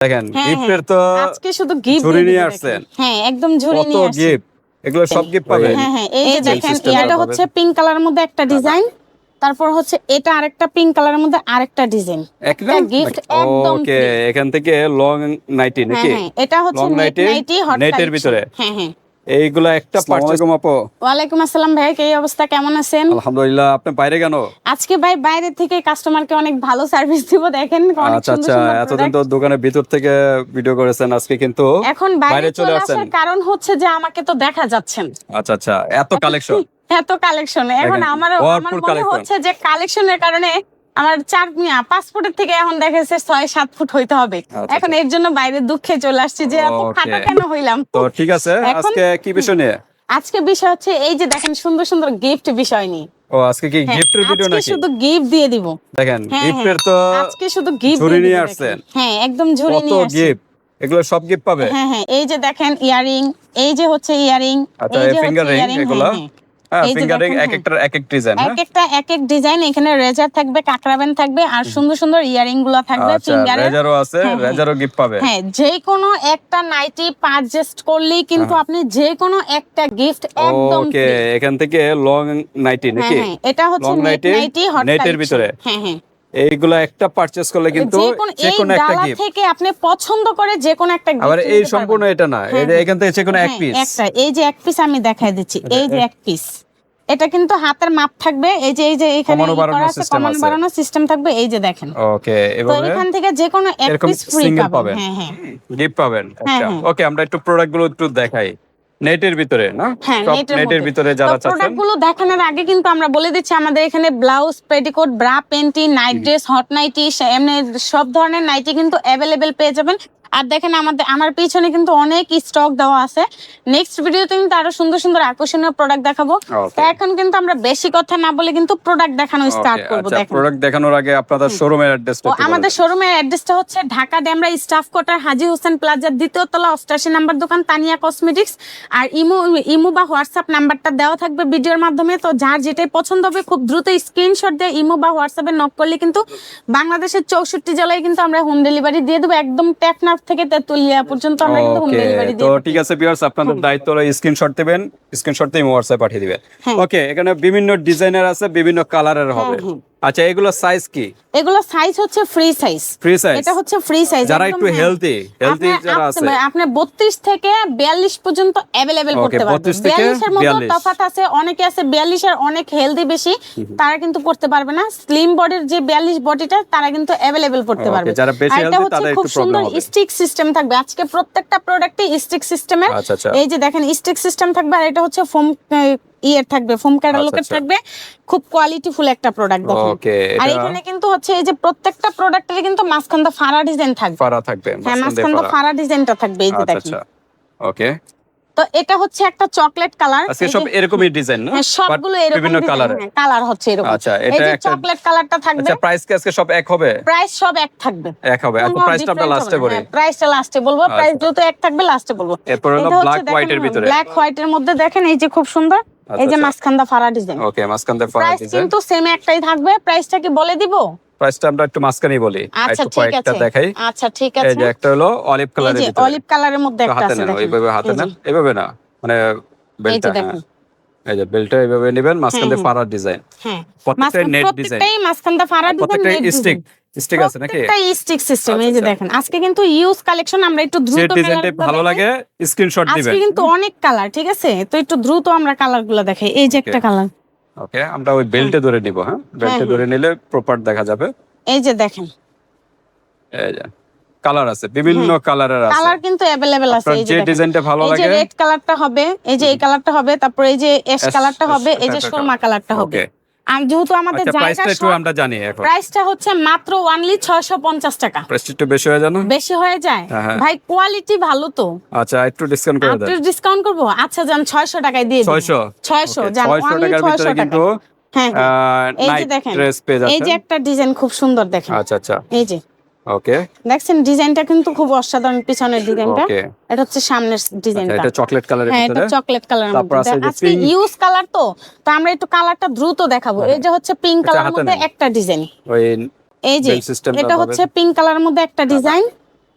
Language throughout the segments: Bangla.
দেখেন হ্যাঁ, গিফটের তো আজকে শুধু গিফট ঝুড়ি নিয়ে আসছেন। হ্যাঁ একদম ঝুড়ি নিয়ে আসছেন গিফট এগুলো সব গিফট পাবেন। হ্যাঁ হ্যাঁ এই যে দেখেন এটা হচ্ছে পিঙ্ক কালারের মধ্যে একটা ডিজাইন তারপর হচ্ছে এটা আরেকটা পিঙ্ক কালারের মধ্যে আরেকটা ডিজাইন একটা গিফট একদম ওকে এখান থেকে লং নাইটি হ্যাঁ নাকি? হ্যাঁ এটা হচ্ছে নাইটি হট net ভিতরে। হ্যাঁ হ্যাঁ। এইগুলা একটা আপু। ওয়ালাইকুম আসসালাম ভাই এই অবস্থা? কেমন আছেন? আলহামদুলিল্লাহ আপনি বাইরে কেন? আজকে ভাই বাইরে থেকে কাস্টমারকে অনেক ভালো সার্ভিস দিব দেখেন আচ্ছা আচ্ছা এতদিন। তো দোকানের ভিতর থেকে ভিডিও করেছেন আজকে কিন্তু। এখন বাইরে চলে আসছেন। কারণ হচ্ছে যে আমাকে তো দেখা যাচ্ছেন। আচ্ছা আচ্ছা এত কালেকশন এত কালেকশন এখন আমার ভরপুর আমার মনে হচ্ছে যে কালেকশনের কারণে আমার চার মিয়া পাঁচ ফুটের থেকে এখন দেখেছে ছয় সাত ফুট হইতে হবে। আচ্ছা, এখন এর জন্য বাইরে দুঃখে চলে আসছি যে খাটা কেন হইলাম? তো ঠিক আছে আজকে কি বিষয় নিয়ে? আজকে বিষয় হচ্ছে এই যে দেখেন সুন্দর সুন্দর গিফট বিষয় নিয়ে। ও আজকে কি হ্যাঁ, গিফটের ভিডিও নাকি? শুধু গিফট দিয়ে দিব। দেখেন হ্যাঁ, গিফটের তো আজকে শুধু গিফট ঝুড়ি নিয়ে আসছেন। হ্যাঁ একদম কত নিয়ে আসছি। গিফট এগুলো সব গিফট পাবে? হ্যাঁ হ্যাঁ এই যে দেখেন ইয়ারিং এই যে হচ্ছে ইয়ারিং আচ্ছা এই যে ফিঙ্গার রিং ইয়ারিং এগুলো? হ্যাঁ। ফিঙ্গার এক হ্যাঁ। একটার এক এক ডিজাইন হ্যাঁ এক একটা এক এক ডিজাইন এখানে রেজার থাকবে কাকরাবেন থাকবে আর সুন্দর সুন্দর ইয়ারিংগুলো থাকবে আচ্ছা ফিঙ্গারে রেজারও আছে হ্যাঁ, হ্যাঁ। রেজারও গিফট পাবে হ্যাঁ যে কোনো একটা নাইটি পারচেস্ট করলেই কিন্তু হ্যাঁ। আপনি যে কোনো একটা গিফট একদম ওকে এখান থেকে লং নাইটি হ্যাঁ নাকি হ্যাঁ এটা হচ্ছে নাইটি ভিতরে। হ্যাঁ হ্যাঁ এইগুলা একটা পারচেজ করলে কিন্তু যে কোনো একটা গিফট থেকে আপনি পছন্দ করে যে কোনো একটা gift আবার এই সম্পূর্ণ এটা না হ্যাঁ, এটা এখান থেকে যে কোনো এক হ্যাঁ, পিস একটা। এই যে এক পিস আমি দেখাই দিচ্ছি। এই যে এক পিস এটা কিন্তু হাতের মাপ থাকবে। এই যে এই যে এখানে কমানো কমানো সিস্টেম থাকবে। এই যে দেখেন। ওকে তো এখান থেকে যে কোনো এক পিস ফ্রি পাবেন। হ্যাঁ হ্যাঁ। গিফট পাবেন হ্যাঁ, আচ্ছা। হ্যাঁ। ওকে আমরা একটু প্রোডাক্টগুলো একটু দেখাই। নেটের ভিতরে না? হ্যাঁ নেটের ভিতরে যারা চাচ্ছেন। গুলো দেখানোর আগে কিন্তু আমরা বলে দিচ্ছি আমাদের এখানে blouse petticoat bra panty night dress hot nightie এমনি সব ধরনের নাইটি কিন্তু অ্যাভেলেবেল পেয়ে যাবেন। আর দেখেন আমাদের আমার পিছনে কিন্তু অনেক স্টক দেওয়া আছে। নেক্সট ভিডিওতে কিন্তু আরও সুন্দর সুন্দর আকর্ষণীয় প্রোডাক্ট দেখাবো। তো এখন কিন্তু আমরা বেশি কথা না বলে কিন্তু প্রোডাক্ট দেখানো স্টার্ট করব আচ্ছা দেখেন। প্রোডাক্ট দেখানোর আগে আপনাদের শোরুমের অ্যাড্রেসটা আমাদের শোরুমের অ্যাড্রেসটা হচ্ছে ঢাকা ডেমরা স্টাফ কোয়ার্টার হাজি হোসেন প্লাজার দ্বিতীয় তলা অষ্টাশি নাম্বার দোকান তানিয়া কসমেটিক্স। আর ইমো ইমো বা হোয়াটসঅ্যাপ নাম্বারটা দেওয়া থাকবে ভিডিওর মাধ্যমে। তো যার যেটাই পছন্দ হবে খুব দ্রুত স্ক্রিনশট দিয়ে ইমো বা হোয়াটসঅ্যাপে নক করলে কিন্তু বাংলাদেশের চৌষট্টি জেলায় কিন্তু আমরা হোম ডেলিভারি দিয়ে দেবো। একদম টেকনাফ থেকে তেতুলিয়া পর্যন্ত আমরা কিন্তু হোম ডেলিভারি দিই তো ঠিক আছে ভিউয়ার্স আপনাদের দায়িত্ব হলো স্ক্রিনশট দিবেন স্ক্রিনশট দিয়ে হোয়াটসঅ্যাপ পাঠিয়ে দিবেন হ্যাঁ। ওকে এখানে বিভিন্ন ডিজাইনের আছে বিভিন্ন কালারের হবে হ্যাঁ। আচ্ছা এগুলো সাইজ কি? এগুলো সাইজ হচ্ছে ফ্রি সাইজ ফ্রি সাইজ এটা হচ্ছে ফ্রি সাইজ যারা একটু হেলদি হেলদি যারা আছে। আপনি বত্রিশ থেকে বিয়াল্লিশ পর্যন্ত অ্যাভেলেবেল Okay, করতে পারবেন। 32 থেকে বিয়াল্লিশের মতো 42 তফাৎ আছে অনেকে আছে বিয়াল্লিশের অনেক হেলদি বেশি তারা কিন্তু করতে পারবে না। স্লিম বডির যে বিয়াল্লিশ বডিটা তারা কিন্তু অ্যাভেলেবেল করতে পারবে। যারা বেশি হচ্ছে তাদের খুব একটু সুন্দর হবে। স্টিক সিস্টেম থাকবে। আজকে প্রত্যেকটা প্রোডাক্টে স্টিক সিস্টেমের। এই যে দেখেন স্টিক সিস্টেম থাকবে আর এটা হচ্ছে ফোম ইয়ের থাকবে ফোম ক্যাটালগের আচ্ছা। থাকবে খুব কোয়ালিটিফুল একটা প্রোডাক্ট দেখেন। Okay, আর এখানে কিন্তু হচ্ছে এই যে প্রত্যেকটা প্রোডাক্টের কিন্তু মাঝখান দা ফাড়া ডিজাইন থাকবে। ফারা থাকবে হ্যাঁ মাঝখান দা। ফাড়া ডিজাইনটা থাকবে এই যে আচ্ছা দেখেন। আচ্ছা ওকে তো এটা হচ্ছে একটা চকলেট কালার আজকে সব এরকমই ডিজাইন না? হ্যাঁ সবগুলো এরকম বিভিন্ন কালারে কালার হচ্ছে এরকম। আচ্ছা, এই এটা যে একটা- চকলেট কালারটা থাকবে। আচ্ছা প্রাইস কি আজকে সব এক হবে? প্রাইস সব এক থাকবে। এক হবে আচ্ছা প্রাইসটা আমরা লাস্টে বলি। প্রাইসটা লাস্টে বলব প্রাইস যেহেতু এক থাকবে লাস্টে বলব। এরপর হলো black white এর ভিতরে। ব্ল্যাক হোয়াইট এর মধ্যে দেখেন এই যে খুব সুন্দর। এই যে। মাঝখানদা ফাড়া ডিজাইন ওকে মাঝখান দিয়ে ফারা প্রাইস ডিজাইন কিন্তু সেম একটাই থাকবে। প্রাইসটা কি বলে দিব? প্রাইসটা আমরা একটু মাঝখানেই বলি। আচ্ছা ঠিক আছে। দেখাই। আচ্ছা ঠিক এই যে একটা হলো অলিভ কালারের ভিতরে। অলিভ কালারের মধ্যে একটু আছে দেখেন। ওইভাবে হাতে এই যে। নেন এভাবে না মানে বেলটা হ্যাঁ। এই যে বেলটা এইভাবে নেবেন মাঝখান ফারার ডিজাইন হ্যাঁ। প্রত্যেকটাই মাঝখান- net design। প্রত্যেকটাই মাঝখানটা ফাড়া ডিজাইন প্রত্যেকটাই স্টিক। স্টিক আছে নাকি? প্রত্যেকটাই স্টিক সিস্টেম এই যে আচ্ছা, দেখেন আজকে কিন্তু ইউজ কালেকশন আমরা একটু দ্রুত ডিজাইনটা মেলাগুলো ভালো লাগে স্ক্রিনশট দিবেন। আজকে কিন্তু অনেক কালার ঠিক আছে? তো একটু দ্রুত আমরা কালারগুলো দেখাই। এই যে একটা কালার ওকে আমরা ওই বেল্টে ধরে নিব হ্যাঁ? বেল্টে হ্যাঁ। ধরে নিলে প্রপার দেখা যাবে। এই যে দেখেন। এই যে কালার আছে বিভিন্ন কালারের আছে। কালার কিন্তু অ্যাভেলেবেল আছে এই যে ডিজাইনটা ভালো লাগে এই যে রেড কালারটা হবে এই যে এই কালারটা হবে তারপর এই যে এস কালারটা হবে এই যে সুরমা কালারটা হবে। ওকে যেহেতু আমাদের আচ্ছা জায়গা একটু আমরা জানি এখন। প্রাইসটা হচ্ছে মাত্র অনলি ছয়শো পঞ্চাশ টাকা। প্রাইসটা একটু বেশি হয়ে জানো বেশি হয়ে যায়। হ্যাঁ, হ্যাঁ। ভাই কোয়ালিটি ভালো তো। আচ্ছা একটু ডিসকাউন্ট করে একটু ডিসকাউন্ট করব? আচ্ছা যান ছয়শো টাকায় দিয়ে দিন। 600 ছয়শো Okay, 600 টাকার ভিতরে কিন্তু হ্যাঁ হ্যাঁ। এই যে দেখেন এই যে একটা ডিজাইন খুব সুন্দর দেখেন। আচ্ছা আচ্ছা। এই যে। ওকে দেখছেন ডিজাইনটা কিন্তু খুব অসাধারণ পিছনের ডিজাইনটা। এটা হচ্ছে সামনের আচ্ছা ডিজাইনটা এটা চকলেট কালারের হ্যাঁ এটা চকলেট কালারের মধ্যে। আজকে ইউজ কালার তো তো আমরা একটু কালারটা দ্রুত দেখাবো। এই যে হচ্ছে পিঙ্ক আচ্ছা, কালারের মধ্যে একটা ডিজাইন ওই এই যে এটা হচ্ছে পিঙ্ক কালারের মধ্যে একটা ডিজাইন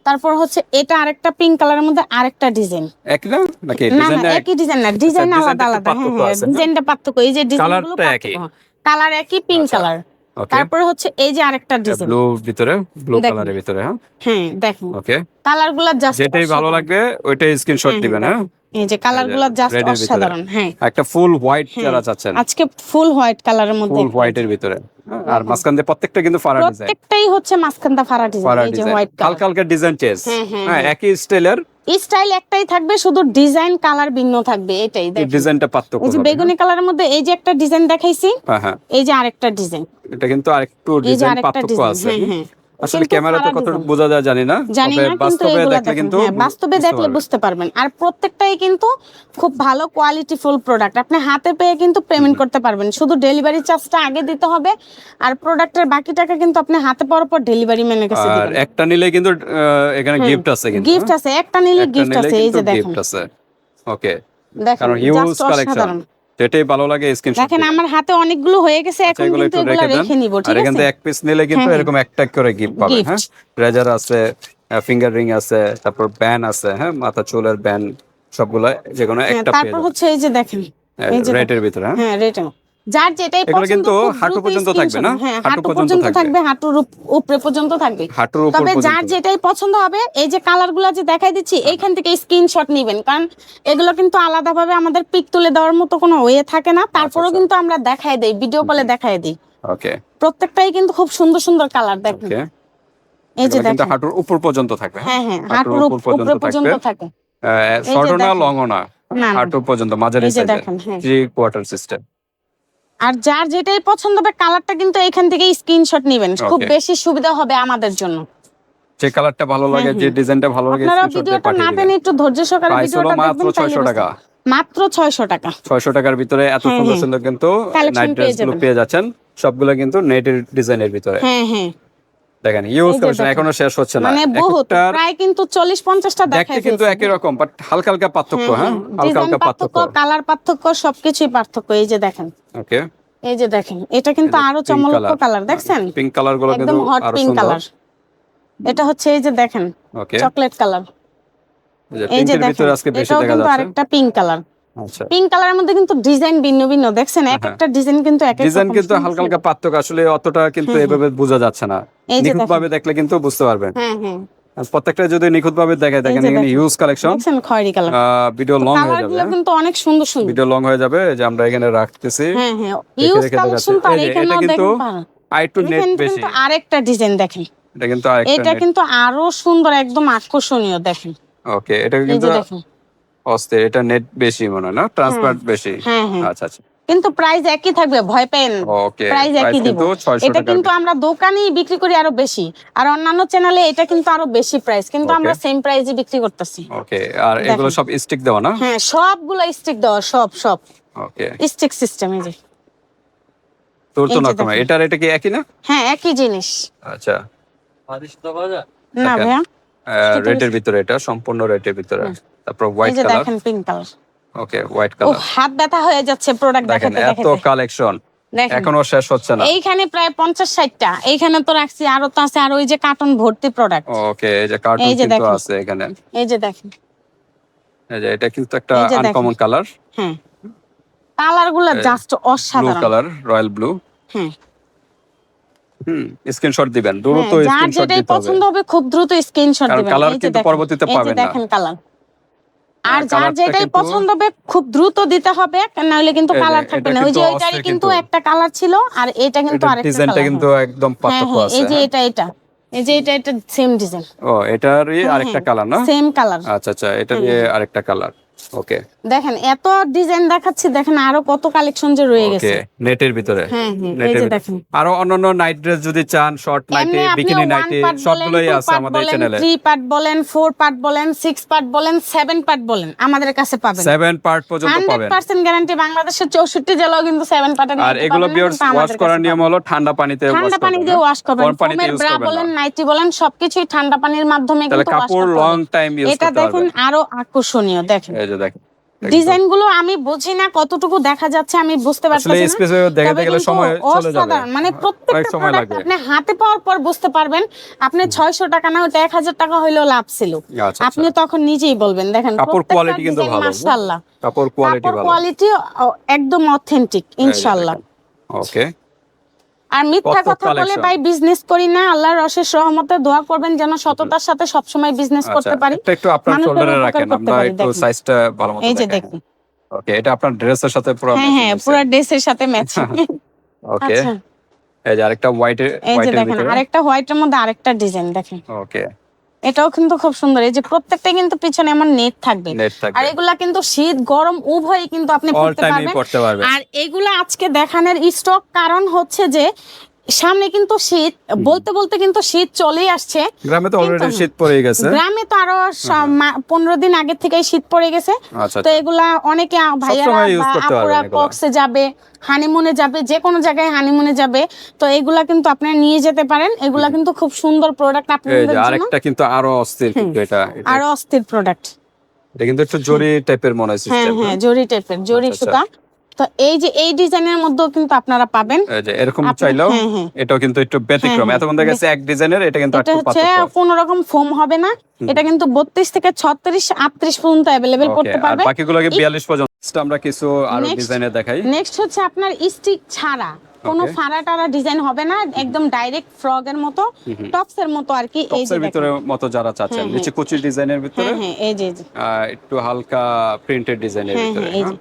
তারপর হচ্ছে এটা আরেকটা পিঙ্ক কালারের মধ্যে আরেকটা ডিজাইন একই না? নাকি ডিজাইন না একই ডিজাইন না ডিজাইন আলাদা আলাদা। হ্যাঁ? ডিজাইনটা পার্থক্য। এই যে ডিজাইনগুলো কালার একই। পিঙ্ক আচ্ছা, কালার তারপরে হচ্ছে এই যে আরেকটা ডিজাইন ব্লু ভিতরে ব্লু কালারের ভিতরে হ্যাঁ? হ্যাঁ দেখুন। ওকে কালারগুলা জাস্ট যেটাই ভালো লাগবে ওইটাই স্ক্রিনশট দিবেন হ্যাঁ? এই যে কালারগুলা জাস্ট। অসাধারণ হ্যাঁ। একটা ফুল হোয়াইট হ্যাঁ। যারা চাচ্ছেন আজকে ফুল হোয়াইট কালারের মধ্যে ফুল হোয়াইটের ভিতরে। হ্যাঁ, আর মাঝখান দিয়ে প্রত্যেকটা কিন্তু ফারা ডিজাইন প্রত্যেকটাই হচ্ছে মাঝখানটা ফারা ডিজাইন এই যে হোয়াইট হালকা হালকা ডিজাইন চেঞ্জ হ্যাঁ, হ্যাঁ, হ্যাঁ। একই স্টাইলের স্টাইল একটাই থাকবে শুধু ডিজাইন কালার ভিন্ন থাকবে এটাই দেখুন। ডিজাইনটা পার্থক্য এই যে বেগুনি কালারের মধ্যে এই যে একটা ডিজাইন দেখাইছি এই যে আরেকটা ডিজাইন এটা কিন্তু আরেকটু ডিজাইন পার্থক্য আছে। আসলে ক্যামেরাতে কত বোঝা যায় জানি না জানি না বাস্তবে দেখলে কিন্তু হ্যাঁ বাস্তবে দেখলে বুঝতে পারবেন। আর প্রত্যেকটাই কিন্তু খুব ভালো কোয়ালিটি ফুল প্রোডাক্ট আপনি হাতে পেয়ে কিন্তু পেমেন্ট করতে পারবেন। শুধু ডেলিভারি চার্জটা আগে দিতে হবে আর প্রোডাক্টের বাকি টাকা কিন্তু আপনি হাতে পাওয়ার পর ডেলিভারি ম্যানের কাছে আর একটা নিলে কিন্তু এখানে হ্যাঁ, গিফট আছে কিন্তু গিফট আছে একটা নিলে গিফট আছে এই যে দেখেন। গিফট আছে। ওকে দেখেন কারণ হিউজ কালেকশন যেটাই ভালো লাগে স্ক্রিনশট দেখেন আমার হাতে অনেকগুলো হয়ে গেছে এখন কিন্তু এগুলো রেখে নিব আর ঠিক এখান থেকে এক পিস নিলে কিন্তু হ্যাঁ, হ্যাঁ। এরকম একটা করে গিফট পাবেন হ্যাঁ? রেজার আছে ফিঙ্গার রিং আছে তারপর ব্যান আছে হ্যাঁ? মাথা চুলের ব্যান সবগুলা যে কোনো হ্যাঁ, একটা তারপর হচ্ছে এই যে দেখেন রেটের ভিতরে হ্যাঁ? হ্যাঁ রেট যার যেটাই এগুলো কিন্তু হাঁটু পর্যন্ত থাকবে না? হ্যাঁ হাঁটু পর্যন্ত থাকবে। হাঁটুর উপরে পর্যন্ত থাকবে। হাঁটুর উপর তবে যার যেটাই পছন্দ হবে এই যে কালারগুলা যে দেখাই দিচ্ছি এইখান থেকে স্ক্রিনশট নিবেন। কারণ এগুলো কিন্তু আলাদাভাবে আমাদের পিক তুলে দেওয়ার মতো কোনো ওয়ে থাকে না। তারপরেও আচ্ছা। কিন্তু আমরা দেখাই দেই ভিডিও কলে দেখাই দিই। ওকে। প্রত্যেকটাই কিন্তু খুব সুন্দর সুন্দর কালার দেখেন। এই যে দেখেন। হাঁটুর উপর পর্যন্ত থাকবে। হ্যাঁ হ্যাঁ হাঁটুর উপর পর্যন্ত থাকে। শর্টও না। লংও না। হাঁটু পর্যন্ত মাঝারি হ্যাঁ। থ্রি কোয়ার্টার সিস্টেম আর যার যেটাই পছন্দ হবে কালারটা কিন্তু এখান থেকে স্ক্রিনশট নেবেন। খুব বেশি সুবিধা হবে আমাদের জন্য। যে কালারটা ভালো লাগে হ্যাঁ, যে ডিজাইনটা ভালো লাগে আপনারা ভিডিওটা না দেন টেনে একটু ধৈর্য সহকারে ভিডিওটা মাত্র দেখবেন তাহলে 600 টাকা। মাত্র ছয়শো টাকা। ছয়শো টাকার ভিতরে এত হ্যাঁ, সুন্দর হ্যাঁ। সুন্দর কিন্তু নাইট পেয়ে ড্রেসগুলো পেয়ে যাচ্ছেন। সবগুলো কিন্তু নেটের ডিজাইনের ভিতরে। হ্যাঁ হ্যাঁ। দেখেন ইউজ কালেকশন এখনও শেষ হচ্ছে না। মানে বহুত প্রায় কিন্তু চল্লিশ পঞ্চাশটা দেখতে দেখাই কিন্তু একই রকম বাট হালকা হালকা পার্থক্য হ্যাঁ? হালকা হালকা পার্থক্য কালার পার্থক্য সবকিছুই পার্থক্য এই যে দেখেন। ওকে এই যে দেখেন এটা কিন্তু আরও চমৎকার কালার দেখছেন? পিঙ্ক কালারগুলো কিন্তু একদম হট পিঙ্ক কালার এটা হচ্ছে এই যে দেখেন চকলেট কালার এই যে দেখেন এটাও কিন্তু আরেকটা পিঙ্ক কালার পিঙ্ক কালারের মধ্যে কিন্তু ডিজাইন ভিন্ন ভিন্ন দেখছেন? এক হ্যাঁ। একটা ডিজাইন কিন্তু এক এক ডিজাইন কিন্তু হালকা হালকা পার্থক্য আসলে অতটা কিন্তু এভাবে বোঝা যাচ্ছে না। নিখুঁত ভাবে দেখলে কিন্তু বুঝতে পারবেন। হ্যাঁ হ্যাঁ। প্রত্যেকটা যদি নিখুঁত ভাবে দেখায় দেখেন এখানে। হিউজ কালেকশন খয়েরি কালার ভিডিও লং হয়ে যাবে। কিন্তু অনেক সুন্দর সুন্দর। ভিডিও লং হয়ে যাবে যে আমরা এখানে রাখতেছি। হ্যাঁ হ্যাঁ। Use collection. তার কিন্তু দেখেন আই টু নেট বেশি কিন্তু আরেকটা ডিজাইন দেখেন। এটা কিন্তু আরেকটা এটা কিন্তু আরও সুন্দর একদম আকর্ষণীয় দেখেন। ওকে এটা কিন্তু দেখেন। অস্থির এটা নেট বেশি মনে হয় না? ট্রান্সপারেন্ট বেশি? হ্যাঁ হ্যাঁ। আচ্ছা আচ্ছা। কিন্তু প্রাইস একই থাকবে ভয় পেন। ওকে প্রাইস একই দিব। এটা কিন্তু আমরা দোকানেই বিক্রি করি আরও বেশি। আর অন্যান্য চ্যানেলে এটা কিন্তু আরও বেশি প্রাইস কিন্তু আমরা সেম প্রাইসে বিক্রি করতেছি। ওকে আর এগুলো সব স্টিক দেওয়া না? হ্যাঁ সবগুলো স্টিক দেওয়া সব সব। ওকে স্টিক সিস্টেম এই যে। তোর তো দেখেন। এটার এটা কি একই না? হ্যাঁ একই জিনিস। আচ্ছা। না। ভাইয়া। রেডের ভিতরে এটা সম্পূর্ণ রেডের ভিতরে। তারপর হোয়াইট কালার দেখেন pink colour okay white colour হাত ব্যথা হয়ে যাচ্ছে প্রোডাক্ট দেখেন দেখাতে এত কালেকশন এখনও শেষ হচ্ছে না। এইখানে প্রায় পঞ্চাশ ষাটটা। এইখানে তো রাখছি আরও তো আছে আর ওই যে কার্টন ভর্তি প্রোডাক্ট ওকে এই যে কার্টুন কিন্তু দেখেন। আছে এখানে। এই যে দেখেন। এই যে এটা কিন্তু একটা আনকমন কালার হ্যাঁ। কালারগুলো just blue colour royal blue হ্যাঁ হুম স্ক্রিনশট দিবেন। দ্রুত হ্যাঁ, স্ক্রিনশট দিতে হবে। পছন্দ হবে খুব দ্রুত স্ক্রিনশট দিবেন। যে কিন্তু পরবর্তীতে পাবেন না। দেখেন কালার আর আর যার যেটাই পছন্দ হবে খুব দ্রুত দিতে হবে নাহলে কিন্তু কালার থাকবে না। ওই যে কিন্তু ওইটারই কিন্তু কিন্তু। একটা কালার ছিল আর এটা কিন্তু আরেকটা ডিজাইনটা কিন্তু একদম হ্যাঁ পার্থক্য হ্যাঁ আছে এই যে হ্যাঁ? এটা এটা। এই যে এটা এটা সেম ডিজাইন ও এটারই আরেকটা কালার না? সেম কালার আচ্ছা আচ্ছা এটা দিয়ে আরেকটা কালার ওকে দেখেন এত ডিজাইন দেখাচ্ছি দেখেন আরও কত কালেকশন যে রয়ে গেছে। নেটের ভিতরে? হ্যাঁ হ্যাঁ এই যে দেখেন। আরও অন্যান্য নাইট ড্রেস যদি চান শর্ট নাইটি বিকিনি নাইটি সবগুলোই আছে আমাদের চ্যানেলে পার্ট বলেন পার্ট বলেন পার্ট বলেন পার্ট বলেন আমাদের কাছে পাবেন। পার্ট পর্যন্ত পাবেন। পার্সেন্ট গ্যারান্টি বাংলাদেশের চৌষট্টি জেলাও কিন্তু সেভেন পার্টের আর এগুলো ওয়াশ করার নিয়ম হলো ঠান্ডা পানিতে wash ঠান্ডা পানি দিয়ে হ্যাঁ? ওয়াশ করবেন ফোমের ব্রা বলেন নাইটি বলেন সবকিছুই ঠান্ডা পানির মাধ্যমে কিন্তু টাইম ইউজ এটা দেখুন আরও আকর্ষণীয় দেখেন। যে দেখেন ডিজাইনগুলো আমি বুঝি না কতটুকু দেখা যাচ্ছে আমি বুঝতে পারছি না। স্পেস দেখাতে গেলে সময় চলে যাবে। মানে প্রত্যেকটা সময় লাগবে আপনি হাতে পাওয়ার পর বুঝতে পারবেন আপনি ছয়শো টাকা না ওটা এক হাজার টাকা হইলেও লাভ ছিল। আচ্ছা আপনি তখন নিজেই বলবেন দেখেন কাপড় quality কিন্তু ভালো, মাশাআল্লাহ। কাপড় কোয়ালিটি ভালো। কোয়ালিটি একদম অথেন্টিক ইনশাআল্লাহ। ওকে আর মিথ্যা কথা বলে ভাই বিজনেস করি না আল্লাহর অশেষ রহমতে দোয়া করবেন যেন সততার সাথে সব সময় বিজনেস আচ্ছা করতে পারি। একটু আপনার শোল্ডারে রাখেন আমরা একটু সাইজটা ভালো মতো এই যে দেখুন। ওকে এটা আপনার ড্রেসের সাথে পুরো হ্যাঁ হ্যাঁ পুরো ড্রেসের সাথে ম্যাচ ওকে আচ্ছা। এই যে আরেকটা হোয়াইট এই যে হোয়াইটের দেখেন আরেকটা হোয়াইটের মধ্যে আরেকটা ডিজাইন দেখেন। ওকে এটাও কিন্তু খুব সুন্দর। এই যে প্রত্যেকটা কিন্তু পিছনে আমার নেট থাকবে। আর এগুলা কিন্তু শীত গরম উভয়ই কিন্তু আপনি পড়তে পারবেন। আর এগুলা আজকে দেখানোর স্টক কারণ হচ্ছে যে সামনে কিন্তু শীত বলতে বলতে কিন্তু শীত চলেই আসছে। গ্রামে তো অলরেডি শীত পড়ে গেছে। গ্রামে তো আরও সা- মা- পনেরো দিন আগে থেকেই শীত পড়ে গেছে। আচ্ছা তো এগুলা অনেকে ভাইয়ারা আপুরা। কক্সে যাবে হানিমুনে যাবে যে কোনো জায়গায় হানিমুনে যাবে। তো এগুলা কিন্তু আপনারা নিয়ে যেতে পারেন। এগুলা কিন্তু খুব সুন্দর প্রোডাক্ট আপনাদের জন্য। আরেকটা কিন্তু আরও অস্থির কিন্তু এটা আরও অস্থির প্রোডাক্ট এটা কিন্তু একটু জরি টাইপের মনে হয় হ্যাঁ সিস্টেম হ্যাঁ জরি টাইপের জরি আচ্ছা, সুতা। তো এই যে এই ডিজাইনের মধ্যেও কিন্তু আপনারা পাবেন। এই যে এরকম চাইলেও হ্যাঁ, হ্যাঁ। এটাও কিন্তু একটু ব্যতিক্রম। হ্যাঁ, এতক্ষণ দেখা গেছে এক ডিজাইনের এটা কিন্তু এটা হচ্ছে কোন রকম ফোম হবে না। এটা কিন্তু বত্রিশ থেকে ছত্রিশ আটত্রিশ পর্যন্ত অ্যাভেলেবেল ওকে করতে আর পারবে। বাকিগুলোকে 42 পর্যন্ত। আমরা কিছু আরও ডিজাইনের দেখাই। নেক্সট হচ্ছে আপনার স্টিক ছাড়া। কোনো. ফাড়া টাড়া ডিজাইন হবে না একদম ডাইরেক্ট ফ্রগ এর মতো। টপস এর মতো আর কি এই যে ভিতরে মতো যারা চাচ্ছেন নিচে কুচি ডিজাইনের ভিতরে। হ্যাঁ এই যে একটু হালকা প্রিন্টেড ডিজাইনের ভিতরে এই যে।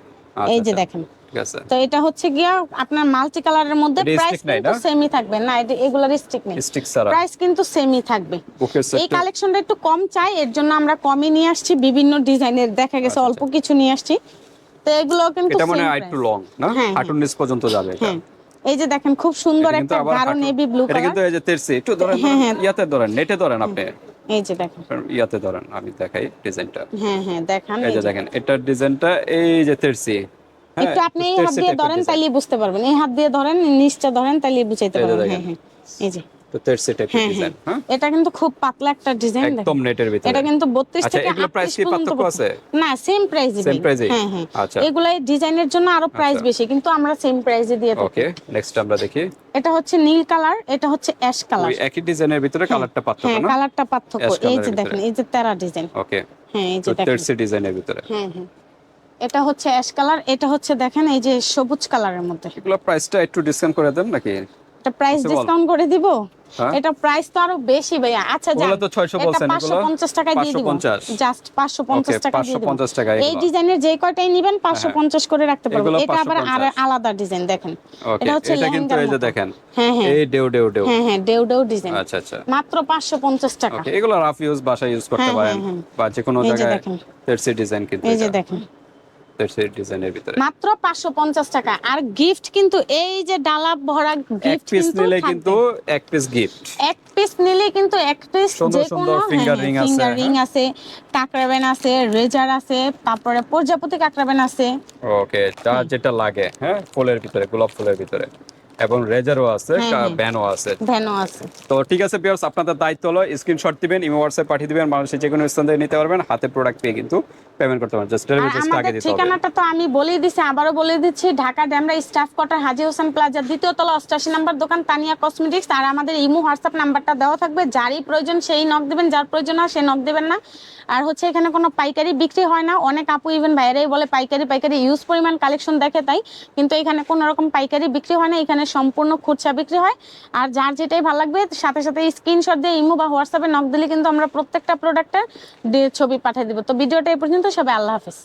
যে আচ্ছা, দেখেন। ঠিক আছে। তো এটা হচ্ছে গিয়া আপনার মাল্টি কালারের মধ্যে প্রাইস কিন্তু সেমই থাকবে। না এটা এগুলার স্টিক নেই। স্টিক ছাড়া। প্রাইস কিন্তু সেমই থাকবে। এই কালেকশনটা একটু কম চাই এর জন্য আমরা কমই নিয়ে আসছি বিভিন্ন ডিজাইনের। দেখা গেছে আচ্ছা, অল্প কিছু নিয়ে আসছি। তো এগুলো কিন্তু এটা মনে হয় একটু লং না? হ্যাঁ, হ্যাঁ। নিচ পর্যন্ত যাবে এটা। হ্যাঁ। এই যে দেখেন খুব সুন্দর একটা গাঢ় নেভি ব্লু এটা কালার কিন্তু এই যে একটু ধরেন হ্যাঁ, হ্যাঁ। ইয়াতে ধরেন নেটে ধরেন আপনি। এই যে দেখেন। ইয়াতে ধরেন আমি দেখাই ডিজাইনটা। হ্যাঁ হ্যাঁ দেখান এই যে। দেখেন এটার ডিজাইনটা এই যে হ্যাঁ একটু আপনি এই হাত দিয়ে ধরেন। তাইলে বুঝতে পারবেন। এই হাত দিয়ে ধরেন নিচটা ধরেন তাইলে বুঝাইতে পারবেন। হ্যাঁ হ্যাঁ এই যে। তো তেরসি টাইপের হ্যাঁ ডিজাইন হ্যাঁ। হ্যাঁ? এটা কিন্তু খুব পাতলা একটা ডিজাইন একদম নেটের ভিতরে। এটা কিন্তু 32 আচ্ছা, থেকে এগুলো price 38 কি পার্থক্য আছে? না সেম প্রাইসে Same price হ্যাঁ হ্যাঁ। আচ্ছা। এগুলাই ডিজাইনের জন্য আরও প্রাইস আচ্ছা। বেশি কিন্তু আমরা সেম প্রাইসে দিয়ে থাকি। ওকে নেক্সট আমরা দেখি। এটা হচ্ছে নীল কালার এটা হচ্ছে অ্যাশ কালার। ওই একই ডিজাইনের ভিতরে কালারটা পার্থক্য হ্যাঁ না? কালারটা পার্থক্য। এই যে দেখেন এই যে তেরা ডিজাইন ওকে হ্যাঁ এই যে দেখেন। তেরসি ডিজাইনের ভিতরে। হ্যাঁ হ্যাঁ। এটা হচ্ছে অ্যাশ কালার এটা হচ্ছে দেখেন এই যে সবুজ কালারের মধ্যে। এগুলো প্রাইসটা একটু ডিসকাউন্ট করে দেন নাকি? এটা প্রাইস ডিসকাউন্ট করে দিব? হ্যাঁ? এটা প্রাইস তো আরও বেশি ভাইয়া। আচ্ছা যান ওগুলো তো 600 বলছেন, এগুলো 550 টাকা দিয়ে দিব। 550 জাস্ট 550 Okay, টাকা দিয়ে দিব। 550 টাকা এই ডিজাইনের যে কয়টাই নেবেন 550 করে রাখতে পারবেন এটা আবার আর আলাদা ডিজাইন দেখেন। এটা হচ্ছে এটা কিন্তু এই যে দেখেন। হ্যাঁ হ্যাঁ। এই ডেউ ডেউ ডেউ। হ্যাঁ হ্যাঁ ডেউ ডেউ ডিজাইন। আচ্ছা আচ্ছা। মাত্র 550 টাকা। ওকে এগুলো রাফ ইউজ বাসায় ইউজ করতে হ্যাঁ, পারেন হ্যাঁ, বা যে কোনো যে জায়গায় দেখেন। ডিজাইন কিন্তু এই যে দেখেন। ডিজাইনের ভিতরে। মাত্র 550 টাকা। আর গিফট কিন্তু এই যে ডালা ভরা গিফট পিস নিলে কিন্তু এক পিস গিফট এক পিস নিলে কিন্তু এক পিস যে কোনো আছে, ফিঙ্গার রিং হ্যাঁ। আছে কাকরাবেন আছে রেজার আছে তারপরে প্রজাপতি কাকরাবেন আছে। ওকে যার যেটা লাগে হ্যাঁ ফুলের ভিতরে গোলাপ ফুলের ভিতরে। এবং রেজারও আছে হ্যাঁ, হ্যাঁ। ব্যানও আছে। ভ্যানও আছে। তো ঠিক আছে বিয়ার্স আপনাদের দায়িত্ব হলো স্ক্রিনশট দিবেন ইমো হোয়াটসঅ্যাপ পাঠিয়ে দিবেন মানুষের যে কোনো স্থান থেকে নিতে পারবেন হাতে প্রোডাক্ট পেয়ে কিন্তু পেমেন্ট করতে পারবেন জাস্ট ডেলিভারি চার্জটা আগে দিতে হবে। ঠিকানাটা তো আমি বলেই দিছি আবারও বলে দিচ্ছি Dhaka Demra staff quarter Haji Hossain plaza দ্বিতীয় তলা অষ্টাশি নাম্বার দোকান তানিয়া কসমেটিক্স আর আমাদের ইমো হোয়াটসঅ্যাপ নাম্বারটা দেওয়া থাকবে যারই প্রয়োজন সেই নক দিবেন যার প্রয়োজন সে নক দেবেন না। আর হচ্ছে এখানে কোনো পাইকারি বিক্রি হয় না অনেক আপু ইভেন বাইরেই বলে পাইকারি পাইকারি ইউজ পরিমাণ কালেকশন দেখে তাই কিন্তু এখানে কোনো রকম পাইকারি বিক্রি হয় না এখানে সম্পূর্ণ খুচরা বিক্রি হয়। আর যার যেটাই ভালো লাগবে সাথে সাথে স্ক্রিনশট দিয়ে ইমো বা হোয়াটসঅ্যাপে নক দিলে কিন্তু আমরা প্রত্যেকটা প্রোডাক্টের ছবি পাঠিয়ে দিব। তো ভিডিওটা এই পর্যন্ত সবাই আল্লাহ হাফেজ।